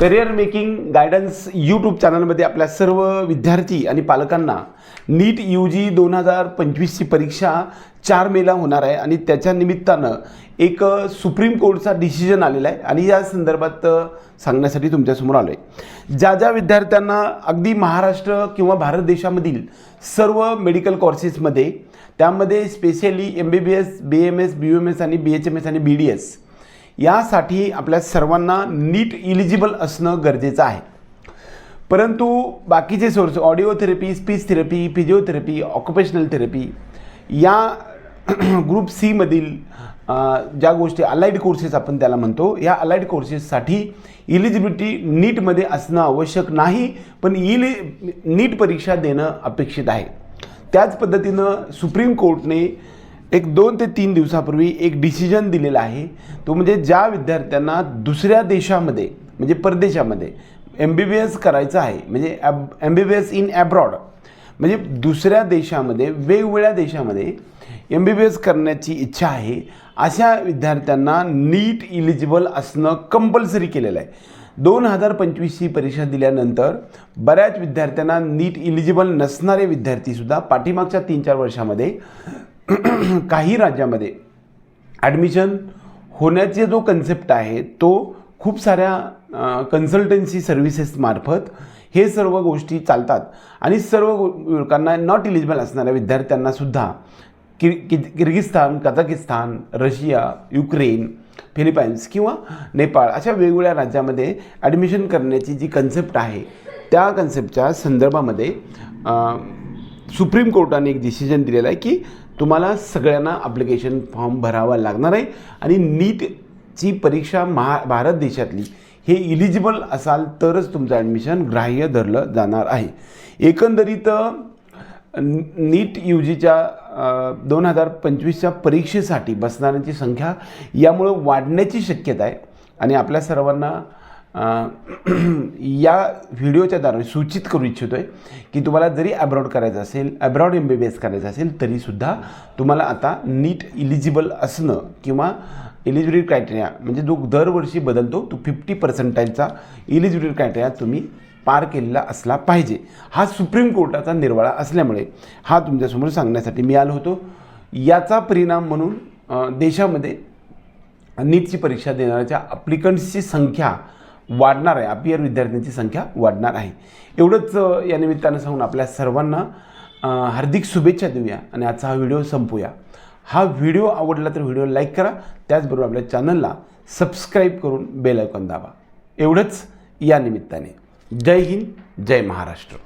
Career making guidance YouTube चॅनलमध्ये आपल्या सर्व विद्यार्थी आणि पालकांना नीट यू जी दोन हजार पंचवीसची परीक्षा चार मेला होणार आहे आणि त्याच्या निमित्तानं एक सुप्रीम कोर्टचा डिसिजन आलेला आहे आणि या संदर्भात सांगण्यासाठी तुमच्यासमोर आलो आहे ज्या ज्या विद्यार्थ्यांना अगदी महाराष्ट्र किंवा भारत देशामधील सर्व मेडिकल कोर्सेसमध्ये त्यामध्ये specially M B B S B M S B M S आणि बी एच एम एस आणि बी डी एस यासाठी आपल्या सर्वांना नीट इलिजिबल असणं गरजेचं आहे. परंतु बाकीचे source audio therapy speech therapy physiotherapy occupational therapy या ग्रुप सीमधील ज्या गोष्टी अलाइड कोर्सेस आपण त्याला म्हणतो या अलाइड कोर्सेससाठी इलिजिबिलिटी नीटमध्ये असणं आवश्यक नाही पण इलि नीट परीक्षा देणं अपेक्षित आहे. त्याच पद्धतीनं सुप्रीम कोर्टने एक दोन ते तीन दिवसापूर्वी एक डिसिजन दिलेला आहे. तो म्हणजे ज्या विद्यार्थ्यांना दुसऱ्या देशामध्ये म्हणजे परदेशामध्ये एम बी बी एस करायचं आहे म्हणजे ॲब M B B S in abroad म्हणजे दुसऱ्या देशामध्ये वेगवेगळ्या देशामध्ये एम बी बी एस करण्याची इच्छा आहे. अशा विद्यार्थ्यांना नीट इलिजिबल असणं कंपल्सरी केलेलं आहे. दोन हजार पंचवीसची परीक्षा दिल्यानंतर बऱ्याच विद्यार्थ्यांना नीट इलिजिबल नसणारे विद्यार्थीसुद्धा पाठीमागच्या तीन चार वर्षामध्ये काही राज्यामध्ये ॲडमिशन होण्याचे जो कन्सेप्ट आहे तो खूप साऱ्या कन्सल्टन्सी सर्व्हिसेसमार्फत हे सर्व गोष्टी चालतात. आणि सर्व लोकांना नॉट इलिजिबल असणाऱ्या विद्यार्थ्यांनासुद्धा किर कि Kyrgyzstan Kazakhstan Russia Ukraine Philippines किंवा नेपाळ अशा वेगवेगळ्या राज्यामध्ये ॲडमिशन करण्याची जी कन्सेप्ट आहे त्या कन्सेप्टच्या संदर्भामध्ये सुप्रीम कोर्टाने एक डिसिजन दिलेलं आहे की तुम्हाला सगळ्यांना अप्लिकेशन फॉर्म भरावा लागणार आहे. आणि नीटची परीक्षा महा भारत देशातली हे इलिजिबल असाल तरच तुमचं ॲडमिशन ग्राह्य धरलं जाणार आहे. एकंदरीत नीट यू जीच्या दोन हजार पंचवीसच्या परीक्षेसाठी बसणाऱ्यांची संख्या यामुळं वाढण्याची शक्यता आहे. आणि आपल्या सर्वांना या व्हिडिओच्या द्वारे सूचित करू इच्छितो आहे की तुम्हाला जरी ॲब्रॉड करायचं असेल abroad M B B S करायचं असेल तरीसुद्धा तुम्हाला आता नीट इलिजिबल असणं किंवा इलिजिबिलिटी क्रायटेरिया म्हणजे जो दरवर्षी बदलतो तो फिफ्टी पर्सेंटाईलचा इलिजिबिलिटी क्रायटेरिया तुम्ही पार केलेला असला पाहिजे. हा सुप्रीम कोर्टाचा निर्वाळा असल्यामुळे हा तुमच्यासमोर सांगण्यासाठी मी आलो होतो. याचा परिणाम म्हणून देशामध्ये नीटची परीक्षा देणाऱ्याच्या अप्लिकंट्सची संख्या वाढणार आहे. अपियर विद्यार्थ्यांची संख्या वाढणार आहे. एवढंच या निमित्तानं सांगून आपल्या सर्वांना हार्दिक शुभेच्छा देऊया आणि आजचा हा व्हिडिओ संपूया. हा व्हिडिओ आवडला तर व्हिडिओ लाईक करा त्याचबरोबर आपल्या चॅनलला सबस्क्राईब करून बेल आयकॉन दाबा. एवढंच या निमित्ताने. जय हिंद जय महाराष्ट्र.